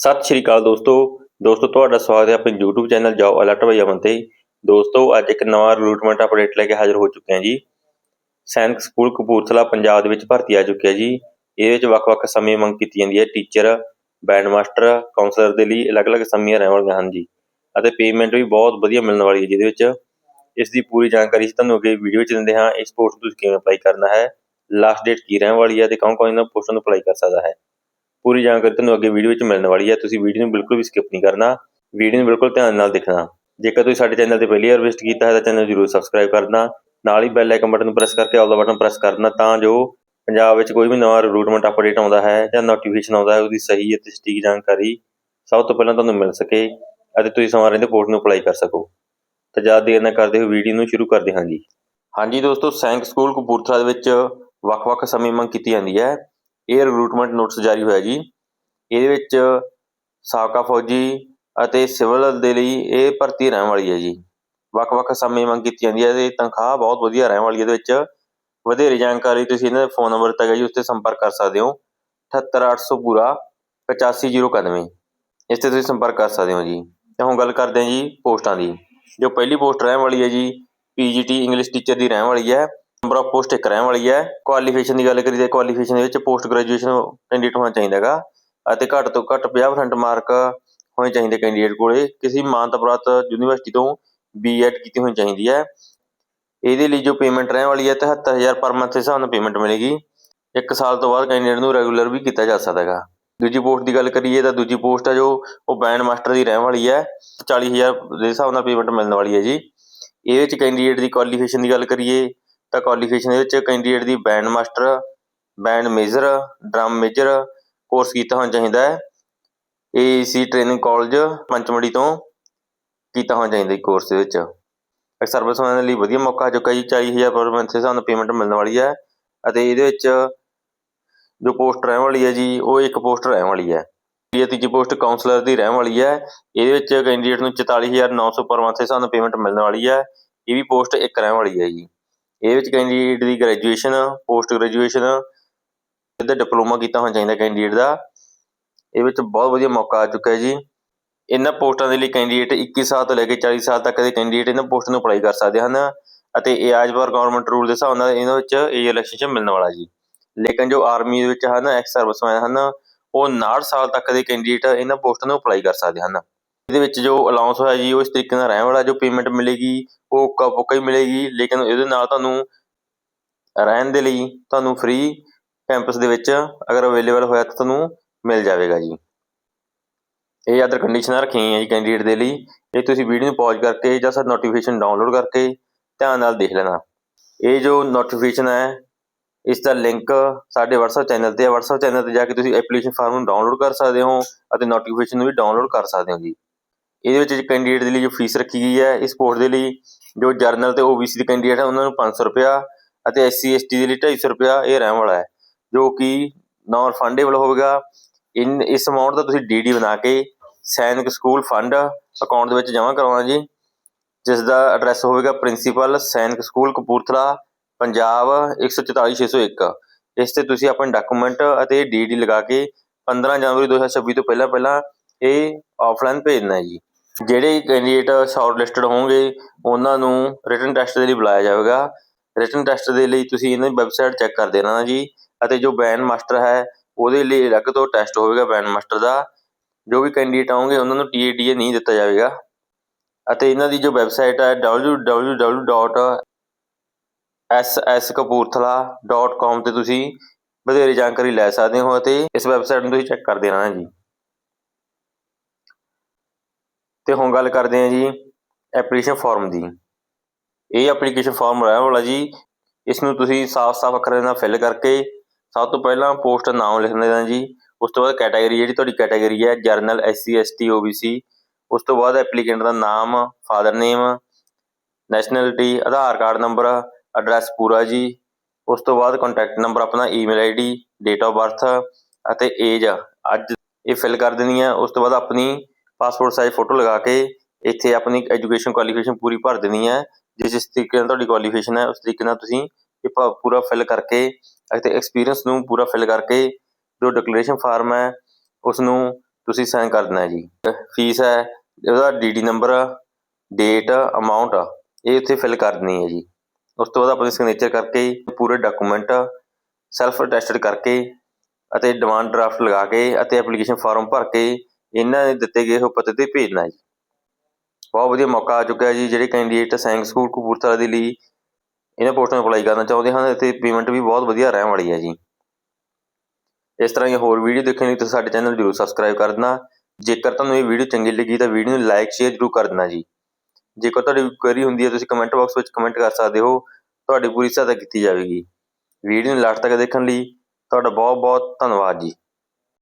ਸਤਿ ਸ਼੍ਰੀ ਅਕਾਲ ਦੋਸਤੋ। ਦੋਸਤੋ, ਤੁਹਾਡਾ ਸਵਾਗਤ ਹੈ ਆਪਣੇ YouTube ਚੈਨਲ ਜਾਓ ਅਲਰਟ ਬਾਈ ਅਮਨ ਤੇ। ਦੋਸਤੋ, ਅੱਜ ਇੱਕ ਨਵਾਂ ਰਿਕਰੂਟਮੈਂਟ ਅਪਡੇਟ ਲੈ ਕੇ ਹਾਜ਼ਰ ਹੋ ਚੁੱਕੇ ਹਾਂ ਜੀ। ਸੈਨਿਕ ਸਕੂਲ ਕਪੂਰਥਲਾ, ਪੰਜਾਬ ਦੇ ਵਿੱਚ ਭਰਤੀ ਆ ਚੁੱਕੀ ਹੈ ਜੀ। ਇਹਦੇ ਵਿੱਚ ਵੱਖ-ਵੱਖ ਸਮੇਂ ਮੰਗ ਕੀਤੀ ਜਾਂਦੀ ਹੈ। ਟੀਚਰ ਬੈਂਡ ਮਾਸਟਰ ਕਾਉਂਸਲਰ ਦੇ ਲਈ ਅਲੱਗ-ਅਲੱਗ ਸਮੇਂ ਰਹਿਣ ਵਾਲੀਆਂ ਹਨ ਜੀ। ਅਤੇ ਪੇਮੈਂਟ ਵੀ ਬਹੁਤ ਵਧੀਆ ਮਿਲਣ ਵਾਲੀ ਹੈ ਜਿਹਦੇ ਵਿੱਚ ਇਸ ਦੀ ਪੂਰੀ ਜਾਣਕਾਰੀ ਅਸੀਂ ਤੁਹਾਨੂੰ ਅੱਗੇ ਵੀਡੀਓ ਵਿੱਚ ਦਿੰਦੇ ਹਾਂ। ਇਸ ਪੋਸਟ ਨੂੰ ਤੁਸੀਂ ਕਿਵੇਂ ਅਪਲਾਈ ਕਰਨਾ ਹੈ? ਲਾਸਟ ਡੇਟ ਕੀ ਰਹਿਣ ਵਾਲੀ ਹੈ? ਤੇ ਕੌਣ-ਕੌਣ ਇਹਨਾਂ ਪੋਸਟਾਂ ਨੂੰ ਅਪਲਾਈ ਕਰ ਸਕਦਾ ਹੈ? ਪੂਰੀ ਜਾਣਕਾਰੀ ਤੁਹਾਨੂੰ ਅੱਗੇ ਵੀਡੀਓ ਵਿੱਚ ਮਿਲਣ ਵਾਲੀ ਹੈ। ਤੁਸੀਂ ਵੀਡੀਓ ਨੂੰ ਬਿਲਕੁਲ ਵੀ ਸਕਿਪ ਨਹੀਂ ਕਰਨਾ। ਵੀਡੀਓ ਨੂੰ ਬਿਲਕੁਲ ਧਿਆਨ ਨਾਲ ਦੇਖਣਾ। ਜੇਕਰ ਤੁਸੀਂ ਸਾਡੇ ਚੈਨਲ ਤੇ ਪਹਿਲੀ ਵਾਰ ਵਿਜ਼ਿਟ ਕੀਤਾ ਹੈ ਤਾਂ ਚੈਨਲ ਜ਼ਰੂਰ ਸਬਸਕ੍ਰਾਈਬ ਕਰਨਾ। ਨਾਲ ਹੀ ਬੈਲ ਆਈਕਨ ਬਟਨ ਨੂੰ ਪ੍ਰੈਸ ਕਰਕੇ ਆਲ ਦਾ ਬਟਨ ਪ੍ਰੈਸ ਕਰਨਾ ਤਾਂ ਜੋ ਪੰਜਾਬ ਵਿੱਚ ਕੋਈ ਵੀ ਨਵਾਂ ਰਿਕਰੂਟਮੈਂਟ ਅਪਡੇਟ ਆਉਂਦਾ ਹੈ ਜਾਂ ਨੋਟੀਫਿਕੇਸ਼ਨ ਆਉਂਦਾ ਹੈ, ਉਹਦੀ ਸਹੀ ਅਤੇ ਸਟੀਕ ਜਾਣਕਾਰੀ ਸਭ ਤੋਂ ਪਹਿਲਾਂ ਤੁਹਾਨੂੰ ਮਿਲ ਸਕੇ ਅਤੇ ਤੁਸੀਂ ਸਮਾਂ ਰਹਿੰਦੇ ਪੋਸਟ ਨੂੰ ਅਪਲਾਈ ਕਰ ਸਕੋ। ਤਾਂ ਜ਼ਿਆਦਾ ਦੇਰ ਨਾ ਕਰਦੇ ਹੋਏ ਵੀਡੀਓ ਨੂੰ ਸ਼ੁਰੂ ਕਰਦੇ ਹਾਂ ਜੀ। ਹਾਂਜੀ ਦੋਸਤੋ ਸੈਂਕ ਸਕੂਲ ਕਪੂਰਥਲਾ ਦੇ ਵਿੱਚ ਵੱਖ-ਵੱਖ ਸਮੇਂ ਮੰਗ ਕੀਤੀ ਜਾਂਦੀ ਹੈ। ਇਹ ਰਿਕਰੂਟਮੈਂਟ ਨੋਟਿਸ ਜਾਰੀ ਹੋਇਆ ਜੀ। ਇਹਦੇ ਵਿੱਚ ਸਾਬਕਾ ਫੌਜੀ ਅਤੇ ਸਿਵਲ ਦੇ ਲਈ ਇਹ ਭਰਤੀ ਰਹਿਣ ਵਾਲੀ ਹੈ ਜੀ। ਵੱਖ-ਵੱਖ ਸਮੇਂ ਮੰਗ ਕੀਤੀ ਜਾਂਦੀ ਹੈ ਤੇ ਤਨਖਾਹ ਬਹੁਤ ਵਧੀਆ ਰਹਿਣ ਵਾਲੀ ਹੈ। ਇਹਦੇ ਵਿੱਚ ਵਧੇਰੇ ਜਾਣਕਾਰੀ ਤੁਸੀਂ ਇਹਨਾਂ ਦੇ ਫੋਨ ਨੰਬਰ ਦਿੱਤਾ ਗਿਆ ਜੀ, ਉਸ ਤੇ ਸੰਪਰਕ ਕਰ ਸਕਦੇ ਹੋ। 78800 ਪੂਰਾ 85091 ਇਸ ਤੇ ਤੁਸੀਂ ਸੰਪਰਕ ਕਰ ਸਕਦੇ ਹੋ ਜੀ। ਤੇ ਹੁਣ ਗੱਲ ਕਰਦੇ ਹਾਂ ਜੀ ਪੋਸਟਾਂ ਦੀ। ਜੋ ਪਹਿਲੀ ਪੋਸਟ ਰਹਿਣ ਵਾਲੀ ਹੈ ਜੀ, ਪੀਜੀਟੀ ਇੰਗਲਿਸ਼ ਟੀਚਰ ਦੀ ਰਹਿਣ ਵਾਲੀ ਹੈ। ਨੰਬਰ ਆਫ ਪੋਸਟ ਇੱਕ ਰਹਿਣ ਵਾਲੀ ਹੈ। ਕੁਆਲੀਫਿਕੇਸ਼ਨ ਦੀ ਗੱਲ ਕਰੀਏ ਕੁਆਲੀਫਿਕੇਸ਼ਨ ਦੇ ਵਿੱਚ ਪੋਸਟ ਗ੍ਰੈਜੂਏਸ਼ਨ ਕੈਂਡੀਡੇਟ ਹੋਣਾ ਚਾਹੀਦਾ ਹੈਗਾ ਅਤੇ ਘੱਟ ਤੋਂ ਘੱਟ 50% ਮਾਰਕ ਹੋਣੇ ਚਾਹੀਦੇ ਕੈਂਡੀਡੇਟ ਕੋਲੇ। ਕਿਸੇ ਮਾਨਤਾ ਪ੍ਰਾਪਤ ਯੂਨੀਵਰਸਿਟੀ ਤੋਂ ਬੀਐਡ ਕੀਤੀ ਹੋਣੀ ਚਾਹੀਦੀ ਹੈ। ਇਹਦੇ ਲਈ ਜੋ ਪੇਮੈਂਟ ਰਹਿਣ ਵਾਲੀ ਹੈ 73000 ਪਰ ਮੰਥ ਦੇ ਹਿਸਾਬ ਨਾਲ ਪੇਮੈਂਟ ਮਿਲੇਗੀ। ਇੱਕ ਸਾਲ ਤੋਂ ਬਾਅਦ ਕੈਂਡੀਡੇਟ ਨੂੰ ਰੈਗੂਲਰ ਵੀ ਕੀਤਾ ਜਾ ਸਕਦਾ ਹੈਗਾ ਦੂਜੀ ਪੋਸਟ ਦੀ ਗੱਲ ਕਰੀਏ ਤਾਂ ਦੂਜੀ ਪੋਸਟ ਹੈ ਜੋ ਉਹ ਬੈਂਡ ਮਾਸਟਰ ਦੀ ਰਹਿਣ ਵਾਲੀ ਹੈ। 40000 ਦੇ ਹਿਸਾਬ ਨਾਲ ਪੇਮੈਂਟ ਮਿਲਣ ਵਾਲੀ ਹੈ ਜੀ। ਇਹਦੇ ਵਿੱਚ ਕੈਂਡੀਡੇਟ ਦੀ ਕੁਆਲੀਫਿਕੇਸ਼ਨ ਦੀ ਗੱਲ ਕਰੀਏ ਤਾਂ ਕੁਆਲੀਫਿਕੇਸ਼ਨ ਦੇ ਵਿੱਚ ਕੈਂਡੀਡੇਟ ਦੀ band master band major drum major course ਕੀਤਾ ਹੋਣਾ ਚਾਹੀਦਾ ਹੈ। ਏਸੀ ਟ੍ਰੇਨਿੰਗ ਕਾਲਜ ਪੰਚਮੜੀ ਤੋਂ ਕੀਤਾ ਹੋਣਾ ਚਾਹੀਦਾ ਇਹ ਕੋਰਸ ਦੇ ਵਿੱਚ। ਸਰਵਿਸ ਦੇ ਲਈ ਵਧੀਆ ਮੌਕਾ ਆ ਚੁੱਕਾ ਜੀ 40000 ਪਰ ਮੰਥ ਦੇ ਹਿਸਾਬ ਪੇਮੈਂਟ ਮਿਲਣ ਵਾਲੀ ਹੈ ਅਤੇ ਇਹਦੇ ਵਿੱਚ ਜੋ ਪੋਸਟ ਰਹਿਣ ਵਾਲੀ ਹੈ ਜੀ, ਉਹ ਇੱਕ ਪੋਸਟ ਰਹਿਣ ਵਾਲੀ ਹੈ। ਇਹ ਤੀਜੀ ਪੋਸਟ ਕਾਉਂਸਲਰ ਦੀ ਰਹਿਣ ਵਾਲੀ ਹੈ। ਇਹਦੇ ਵਿੱਚ ਕੈਂਡੀਡੇਟ ਨੂੰ 44900 ਪਰ ਮੰਥ ਦੇ ਹਿਸਾਬ ਨਾਲ ਪੇਮੈਂਟ ਮਿਲਣ ਵਾਲੀ ਹੈ। ਇਹ ਵੀ ਪੋਸਟ ਇੱਕ ਰਹਿਣ ਵਾਲੀ ਹੈ ਜੀ। ਇਹ ਵਿੱਚ ਕੈਂਡੀਡੇਟ ਦੀ ਗ੍ਰੈਜੂਏਸ਼ਨ ਪੋਸਟ ਗ੍ਰੈਜੂਏਸ਼ਨ ਇਹਦਾ ਡਿਪਲੋਮਾ ਕੀਤਾ ਹੋਣਾ ਚਾਹੀਦਾ ਕੈਂਡੀਡੇਟ ਦਾ। ਇਹ ਵਿੱਚ ਬਹੁਤ ਵਧੀਆ ਮੌਕਾ ਆ ਚੁੱਕਾ ਹੈ ਜੀ। ਇਹਨਾਂ ਪੋਸਟਾਂ ਦੇ ਲਈ ਕੈਂਡੀਡੇਟ 21 ਸਾਲ ਤੋਂ ਲੈ ਕੇ 40 ਸਾਲ ਤੱਕ ਦੇ ਕੈਂਡੀਡੇਟ ਇਹਨਾਂ ਪੋਸਟ ਨੂੰ ਅਪਲਾਈ ਕਰ ਸਕਦੇ ਹਨ ਅਤੇ ਇਹ ਐਜ ਪਰ ਗਵਰਨਮੈਂਟ ਰੂਲ ਦੇ ਹਿਸਾਬ ਨਾਲ ਇਹਨਾਂ ਵਿੱਚ ਇਹ ਇਲੈਕਸ਼ਨ ਮਿਲਣ ਵਾਲਾ ਜੀ। ਲੇਕਿਨ ਜੋ ਆਰਮੀ ਦੇ ਵਿੱਚ ਹਨ ਐਕਸ ਸਰਵਿਸਮੈਨ ਹਨ, ਉਹ 69 ਸਾਲ ਤੱਕ ਦੇ ਕੈਂਡੀਡੇਟ ਇਹਨਾਂ ਪੋਸਟਾਂ ਨੂੰ ਅਪਲਾਈ ਕਰ ਸਕਦੇ ਹਨ। ਇਹਦੇ ਵਿੱਚ ਜੋ ਅਲਾਉਂਸ ਹੋਇਆ ਜੀ, ਉਹ ਇਸ ਤਰੀਕੇ ਨਾਲ ਰਹਿਣ ਵਾਲਾ, ਜੋ ਪੇਮੈਂਟ ਮਿਲੇਗੀ, ਉਹ ਕਪੋਕਾ ਹੀ ਮਿਲੇਗੀ, ਲੇਕਿਨ ਇਹਦੇ ਨਾਲ ਤੁਹਾਨੂੰ ਰਹਿਣ ਦੇ ਲਈ ਤੁਹਾਨੂੰ ਫ੍ਰੀ ਕੈਂਪਸ ਦੇ ਵਿੱਚ ਅਗਰ ਅਵੇਲੇਬਲ ਹੋਇਆ ਤਾਂ ਤੁਹਾਨੂੰ ਮਿਲ ਜਾਵੇਗਾ ਜੀ। ਇਹ ਅਦਰ ਕੰਡੀਸ਼ਨਾਂ ਰੱਖੀਆਂ ਹੋਈਆਂ ਜੀ ਕੈਂਡੀਡੇਟ ਦੇ ਲਈ। ਇਹ ਤੁਸੀਂ ਵੀਡੀਓ ਨੂੰ ਪੌਜ਼ ਕਰਕੇ ਜਾਂ ਸਰ ਨੋਟੀਫਿਕੇਸ਼ਨ ਡਾਊਨਲੋਡ ਕਰਕੇ ਧਿਆਨ ਨਾਲ ਦੇਖ ਲੈਣਾ। ਇਹ ਜੋ ਨੋਟੀਫਿਕੇਸ਼ਨ ਹੈ, ਇਸ ਦਾ ਲਿੰਕ ਸਾਡੇ WhatsApp ਚੈਨਲ ਤੇ ਹੈ WhatsApp ਚੈਨਲ ਤੇ ਜਾ ਕੇ ਤੁਸੀਂ ਐਪਲੀਕੇਸ਼ਨ ਫਾਰਮ ਨੂੰ ਡਾਊਨਲੋਡ ਕਰ ਸਕਦੇ ਹੋ ਅਤੇ ਨੋਟੀਫਿਕੇਸ਼ਨ ਨੂੰ ਵੀ ਡਾਊਨਲੋਡ ਕਰ ਸਕਦੇ ਹੋ ਜੀ। ਇਹਦੇ ਵਿੱਚ ਕੈਂਡੀਡੇਟ ਦੇ ਲਈ ਜੋ ਫੀਸ ਰੱਖੀ ਗਈ ਹੈ, ਇਸ ਪੋਸਟ ਦੇ ਲਈ ਜੋ ਜਰਨਲ ਤੇ OBC ਦੇ ਕੈਂਡੀਡੇਟ ਹੈ ਉਹਨਾਂ ਨੂੰ 500 ਰੁਪਿਆ ਅਤੇ SC ST ਦੇ ਲਈ 250 ਰੁਪਿਆ ਇਹ ਰਹਿਣ ਵਾਲਾ ਹੈ, ਜੋ ਕਿ ਨਾਨ ਫੰਡੇਬਲ ਹੋਵੇਗਾ। ਇਨ, ਇਸ ਅਮਾਉਂਟ ਦਾ ਤੁਸੀਂ ਡੀਡੀ ਬਣਾ ਕੇ ਸੈਨਿਕ ਸਕੂਲ ਫੰਡ ਅਕਾਊਂਟ ਦੇ ਵਿੱਚ ਜਮ੍ਹਾਂ ਕਰਵਾਉਣਾ ਜੀ। ਜਿਸ ਦਾ ਐਡਰੈਸ ਹੋਵੇਗਾ ਪ੍ਰਿੰਸੀਪਲ ਸੈਨਿਕ ਸਕੂਲ ਕਪੂਰਥਲਾ, ਪੰਜਾਬ 144601 ਇਸ ਤੇ ਤੁਸੀਂ ਆਪਣੇ ਡਾਕੂਮੈਂਟ ਅਤੇ ਡੀਡੀ ਲਗਾ ਕੇ 15 ਜਨਵਰੀ 2026 ਤੋਂ ਪਹਿਲਾਂ ਪਹਿਲਾਂ ਇਹ ਆਫਲਾਈਨ ਭੇਜਣਾ ਹੈ ਜੀ। ਜਿਹੜੇ ਕੈਂਡੀਡੇਟ ਸ਼ਾਰਟ ਲਿਸਟਡ ਹੋਣਗੇ, ਉਹਨਾਂ ਨੂੰ ਰਿਟਨ ਟੈਸਟ ਦੇ ਲਈ ਬੁਲਾਇਆ ਜਾਵੇਗਾ। ਰਿਟਨ ਟੈਸਟ ਦੇ ਲਈ ਤੁਸੀਂ ਇਹਨਾਂ ਦੀ ਵੈਬਸਾਈਟ ਚੈੱਕ ਕਰ ਦੇਣਾ ਜੀ ਅਤੇ ਜੋ ਬੈਨ ਮਾਸਟਰ ਹੈ, ਉਹਦੇ ਲਈ ਅਲੱਗ ਤੋਂ ਟੈਸਟ ਹੋਵੇਗਾ ਬੈਨ ਮਾਸਟਰ ਦਾ। ਜੋ ਵੀ ਕੈਂਡੀਡੇਟ ਆਉਣਗੇ, ਉਹਨਾਂ ਨੂੰ ਟੀਏਡੀਏ ਨਹੀਂ ਦਿੱਤਾ ਜਾਵੇਗਾ। ਅਤੇ ਇਹਨਾਂ ਦੀ ਜੋ ਵੈਬਸਾਈਟ ਹੈ www.sskapurthala.com ਤੇ ਤੁਸੀਂ ਵਧੇਰੇ ਜਾਣਕਾਰੀ ਲੈ ਸਕਦੇ ਹੋ ਅਤੇ ਇਸ ਵੈਬਸਾਈਟ ਨੂੰ ਤੁਸੀਂ ਚੈੱਕ ਕਰਦੇ ਰਹਿਣਾ ਜੀ। ਤੇ ਹੁਣ ਗੱਲ ਕਰਦੇ ਹਾਂ ਜੀ ਐਪਲੀਕੇਸ਼ਨ ਫਾਰਮ ਦੀ। ਇਹ ਐਪਲੀਕੇਸ਼ਨ ਫਾਰਮ ਰਹਿਣ ਵਾਲਾ ਜੀ ਇਸ ਨੂੰ ਤੁਸੀਂ ਸਾਫ਼-ਸਾਫ਼ ਅੱਖਰਾਂ ਨਾਲ ਫਿਲ ਕਰਕੇ ਸਭ ਤੋਂ ਪਹਿਲਾਂ ਪੋਸਟ ਨਾਮ ਲਿਖ ਦੇਣਾ ਜੀ। ਉਸ ਤੋਂ ਬਾਅਦ ਕੈਟਾਗਰੀ ਜਿਹੜੀ ਤੁਹਾਡੀ ਕੈਟਾਗਰੀ ਹੈ ਜਰਨਲ ਐਸਸੀ ਐਸਟੀ ਓਬੀਸੀ ਉਸ ਤੋਂ ਬਾਅਦ ਐਪਲੀਕੈਂਟ ਦਾ ਨਾਮ father name nationality Aadhaar card number address ਪੂਰਾ ਜੀ। ਉਸ ਤੋਂ ਬਾਅਦ ਕੰਟੈਕਟ ਨੰਬਰ ਆਪਣਾ email ID date of birth ਅਤੇ ਏਜ ਅੱਜ ਇਹ ਫਿਲ ਕਰ ਦੇਣੀ ਹੈ। ਉਸ ਤੋਂ ਬਾਅਦ ਆਪਣੀ ਪਾਸਪੋਰਟ ਸਾਈਜ਼ ਫੋਟੋ ਲਗਾ ਕੇ ਇੱਥੇ ਆਪਣੀ ਐਜੂਕੇਸ਼ਨ ਕੁਆਲੀਫਿਕੇਸ਼ਨ ਪੂਰੀ ਭਰ ਦੇਣੀ ਹੈ। ਜਿਸ ਜਿਸ ਤਰੀਕੇ ਨਾਲ ਤੁਹਾਡੀ ਕੁਆਲੀਫਿਕੇਸ਼ਨ ਹੈ, ਉਸ ਤਰੀਕੇ ਨਾਲ ਤੁਸੀਂ ਇਹ ਪ- ਪੂਰਾ ਫਿਲ ਕਰਕੇ ਅਤੇ ਐਕਸਪੀਰੀਅੰਸ ਨੂੰ ਪੂਰਾ ਫਿਲ ਕਰਕੇ ਜੋ ਡਿਕਲੇਰੇਸ਼ਨ ਫਾਰਮ ਹੈ ਉਸ ਨੂੰ ਤੁਸੀਂ ਸਾਈਨ ਕਰ ਦੇਣਾ ਜੀ। ਫੀਸ ਹੈ, ਉਹਦਾ ਡੀਡੀ ਨੰਬਰ ਡੇਟ ਅਮਾਉਂਟ ਇਹ ਉੱਥੇ ਫਿਲ ਕਰ ਦੇਣੀ ਹੈ ਜੀ। ਉਸ ਤੋਂ ਬਾਅਦ ਆਪਣੀ ਸਿਗਨੇਚਰ ਕਰਕੇ ਪੂਰੇ ਡਾਕੂਮੈਂਟ ਸੈਲਫ ਅਟੈਸਟਡ ਕਰਕੇ ਅਤੇ ਡਿਮਾਂਡ ਡਰਾਫਟ ਲਗਾ ਕੇ ਅਤੇ ਐਪਲੀਕੇਸ਼ਨ ਫਾਰਮ ਭਰ ਕੇ ਇਹਨਾਂ ਨੇ ਦਿੱਤੇ ਗਏ ਹੋਏ ਪਤੇ ਤੇ ਭੇਜਣਾ ਜੀ। ਬਹੁਤ ਵਧੀਆ ਮੌਕਾ ਆ ਚੁੱਕਿਆ ਜੀ, ਜਿਹੜੇ ਕੈਂਡੀਡੇਟ ਸੈਂਗ ਸਕੂਲ ਕਪੂਰਥਲਾ ਦੇ ਲਈ ਇਹਨਾਂ ਪੋਸਟਾਂ ਨੂੰ ਅਪਲਾਈ ਕਰਨਾ ਚਾਹੁੰਦੇ ਹਨ ਅਤੇ ਪੇਮੈਂਟ ਵੀ ਬਹੁਤ ਵਧੀਆ ਰਹਿਣ ਵਾਲੀ ਹੈ ਜੀ। ਇਸ ਤਰ੍ਹਾਂ ਦੀਆਂ ਹੋਰ ਵੀਡੀਓ ਦੇਖਣ ਲਈ ਤੁਸੀਂ ਸਾਡੇ ਚੈਨਲ ਜ਼ਰੂਰ ਸਬਸਕ੍ਰਾਈਬ ਕਰ ਦੇਣਾ। ਜੇਕਰ ਤੁਹਾਨੂੰ ਇਹ ਵੀਡੀਓ ਚੰਗੀ ਲੱਗੀ ਤਾਂ ਵੀਡੀਓ ਨੂੰ ਲਾਈਕ ਸ਼ੇਅਰ ਜ਼ਰੂਰ ਕਰ ਦੇਣਾ ਜੀ। ਜੇਕਰ ਤੁਹਾਡੀ ਕੁਐਰੀ ਹੁੰਦੀ ਹੈ, ਤੁਸੀਂ ਕਮੈਂਟ ਬਾਕਸ ਵਿੱਚ ਕਮੈਂਟ ਕਰ ਸਕਦੇ ਹੋ। ਤੁਹਾਡੀ ਪੂਰੀ ਸਹਾਇਤਾ ਕੀਤੀ ਜਾਵੇਗੀ। ਵੀਡੀਓ ਨੂੰ ਲਾਸਟ ਤੱਕ ਦੇਖਣ ਲਈ ਤੁਹਾਡਾ ਬਹੁਤ ਬਹੁਤ ਧੰਨਵਾਦ ਜੀ।